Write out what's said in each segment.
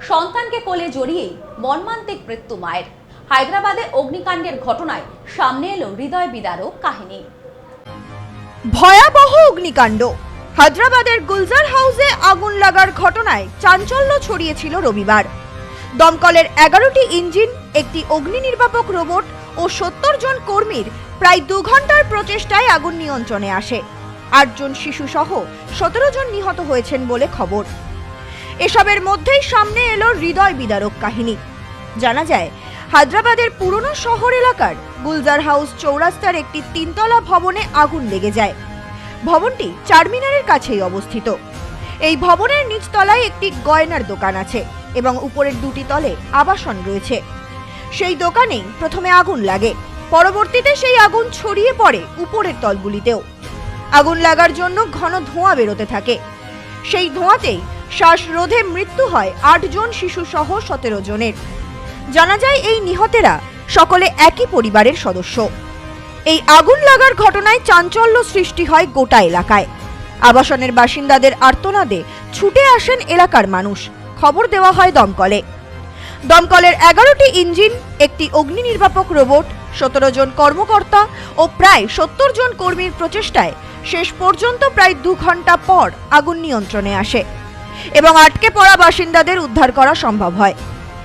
সন্তানকে কোলে জড়িয়েই মর্মান্তিক মৃত্যু মায়ের। হায়দ্রাবাদে অগ্নিকাণ্ডের ঘটনায় সামনে এলো হৃদয় বিদারক কাহিনী। ভয়াবহ অগ্নিকাণ্ড। হায়দ্রাবাদের গুলজার হাউসে আগুন লাগার ঘটনায় চাঞ্চল্য ছড়িয়েছিল রবিবার। দমকলের এগারোটি ইঞ্জিন, একটি অগ্নি নির্বাপক রোবট ও সত্তর জন কর্মীর প্রায় দু ঘণ্টার প্রচেষ্টায় আগুন নিয়ন্ত্রণে আসে। আটজন শিশু সহ সতেরো জন নিহত হয়েছেন বলে খবর। এসবের মধ্যেই সামনে এলো হৃদয় বিদারক কাহিনী। জানা যায়, হায়দ্রাবাদের পুরনো শহর এলাকার গুলজার হাউস চৌরাস্তার একটি তিনতলা ভবনে আগুন লেগে যায়। ভবনটি চারমিনারের কাছেই অবস্থিত। এই ভবনের নিচতলায় একটি গয়নার দোকান আছে এবং উপরের দুটি তলে আবাসন রয়েছে। সেই দোকানেই প্রথমে আগুন লাগে, পরবর্তীতে সেই আগুন ছড়িয়ে পড়ে উপরের তলগুলিতেও। আগুন লাগার জন্য ঘন ধোঁয়া বেরোতে থাকে। সেই ধোঁয়াতেই শ্বাসরোধে মৃত্যু হয় আটজন শিশু সহ সতেরো জনের। জানা যায়, এই নিহতেরা সকলে একই পরিবারের সদস্য। এই আগুন লাগার ঘটনায় চাঞ্চল্য সৃষ্টি হয় গোটা এলাকায়। আবাসনের বাসিন্দাদের আর্তনাদে ছুটে আসেন এলাকার মানুষ। খবর দেওয়া হয় দমকলে। দমকলের এগারোটি ইঞ্জিন, একটি অগ্নি নির্বাপক রোবট, সতেরো জন কর্মকর্তা ও প্রায় সত্তর জন কর্মীর প্রচেষ্টায় শেষ পর্যন্ত প্রায় দু ঘণ্টা পর আগুন নিয়ন্ত্রণে আসে। এবং আটকে পড়া বাসিন্দাদের উদ্ধার করা সম্ভব হয়।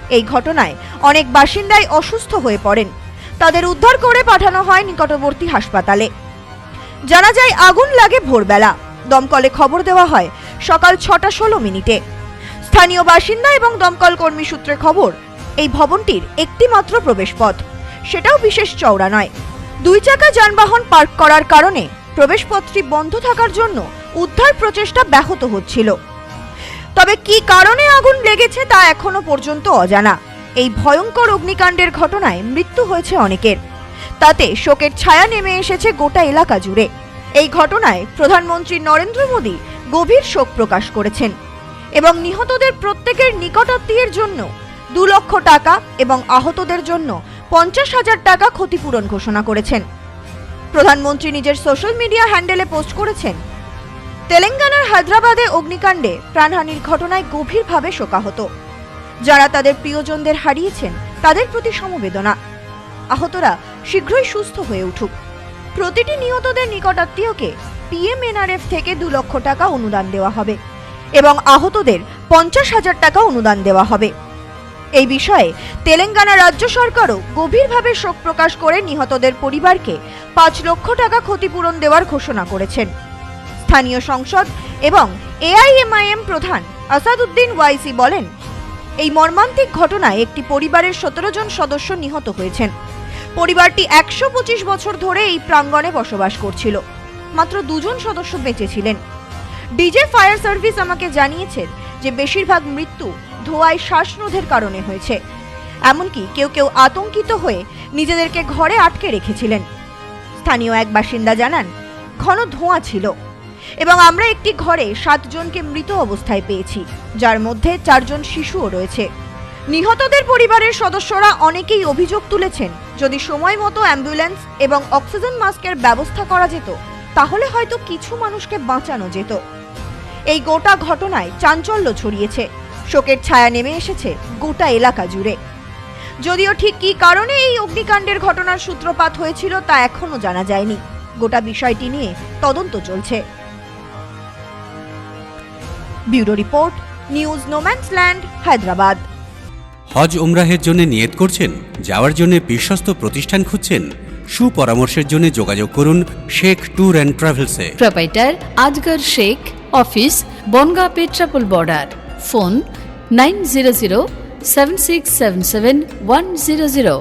এই ঘটনায় অনেক বাসিন্দাই অসুস্থ হয়ে পড়েন। তাদের উদ্ধার করে পাঠানো হয় নিকটবর্তী হাসপাতালে। জানা যায়, আগুন লাগে ভোরবেলা। দমকলে খবর দেওয়া হয়, সকাল ছটা ষোলো মিনিটে। স্থানীয় বাসিন্দা এবং দমকল কর্মী সূত্রে খবর, এই ভবনটির একটি মাত্র প্রবেশপথ। সেটাও বিশেষ চওড়া নয়। দুই চাকা যানবাহন পার্ক করার কারণে প্রবেশপথটি বন্ধ থাকার জন্য উদ্ধার প্রচেষ্টা ব্যাহত হচ্ছিল। তবে কি কারণে আগুন লেগেছে তা এখনও পর্যন্ত অজানা। এই ভয়ঙ্কর অগ্নিকাণ্ডের ঘটনায় মৃত্যু হয়েছে অনেকের। তাতে শোকের ছায়া নেমে এসেছে গোটা এলাকা জুড়ে। এই ঘটনায় প্রধানমন্ত্রী নরেন্দ্র মোদী গভীর শোক প্রকাশ করেছেন এবং নিহতদের প্রত্যেকের নিকটাত্মীয়ের জন্য দু লক্ষ টাকা এবং আহতদের জন্য পঞ্চাশ হাজার টাকা ক্ষতিপূরণ ঘোষণা করেছেন। প্রধানমন্ত্রী নিজের সোশ্যাল মিডিয়া হ্যান্ডেলে পোস্ট করেছেন তেলেঙ্গানার হায়দ্রাবাদে অগ্নিকাণ্ডে প্রাণহানির ঘটনায় গভীরভাবে শোকাহত। যারা তাদের প্রিয়জনদের হারিয়েছেন, তাদের প্রতি সমবেদনা। আহতরা শীঘ্রই সুস্থ হয়ে উঠুক। প্রতিটি নিহতদের নিকটাত্মীয়কে পিএমএনআরএফ থেকে দু লক্ষ টাকা অনুদান দেওয়া হবে এবং আহতদের পঞ্চাশ হাজার টাকা অনুদান দেওয়া হবে। এই বিষয়ে তেলেঙ্গানা রাজ্য সরকারও গভীরভাবে শোক প্রকাশ করে নিহতদের পরিবারকে পাঁচ লক্ষ টাকা ক্ষতিপূরণ দেওয়ার ঘোষণা করেছেন। স্থানীয় সংসদ এবং এআইএমআইএম প্রধান আসাদুদ্দিন ওয়াইসি বলেন, এই মর্মান্তিক ঘটনায় একটি পরিবারের সতেরো জন সদস্য নিহত হয়েছেন। পরিবারটি একশো পঁচিশ বছর ধরে এই প্রাঙ্গণে বসবাস করছিল। মাত্র দুজন সদস্য বেঁচে ছিলেন। ডিজে ফায়ার সার্ভিস আমাকে জানিয়েছেন যে বেশিরভাগ মৃত্যু ধোঁয়ায় শ্বাসরোধের কারণে হয়েছে। এমনকি কেউ কেউ আতঙ্কিত হয়ে নিজেদেরকে ঘরে আটকে রেখেছিলেন। স্থানীয় এক বাসিন্দা জানান, ঘন ধোঁয়া ছিল। এবং আমরা একটি ঘরে সাতজনকে মৃত অবস্থায় পেয়েছি, যার মধ্যে চারজন শিশুও রয়েছে। নিহতদের পরিবারের সদস্যরা অনেকেই অভিযোগ তুলেছেন, যদি সময় মতো অ্যাম্বুলেন্স এবং অক্সিজেন মাস্কের ব্যবস্থা করা যেত, তাহলে হয়তো কিছু মানুষকে বাঁচানো যেত। এই গোটা ঘটনায় চাঞ্চল্য ছড়িয়েছে। শোকের ছায়া নেমে এসেছে গোটা এলাকা জুড়ে। যদিও ঠিক কী কারণে এই অগ্নিকাণ্ডের ঘটনার সূত্রপাত হয়েছিল তা এখনও জানা যায়নি। গোটা বিষয়টি নিয়ে তদন্ত চলছে। Bureau report news no man's land Hyderabad. হজ উমরাহের জন্য নিয়ত করছেন যাওয়ার জন্য বিশ্বস্ত প্রতিষ্ঠান খুঁজছেন সুপরামর্শের জন্য যোগাযোগ করুন Sheikh tour and ট্রাভেলসে। Proprietor Azgar Sheikh office Bongaon Petrapole border. Phone nine zero zero seven six seven seven one zero zero.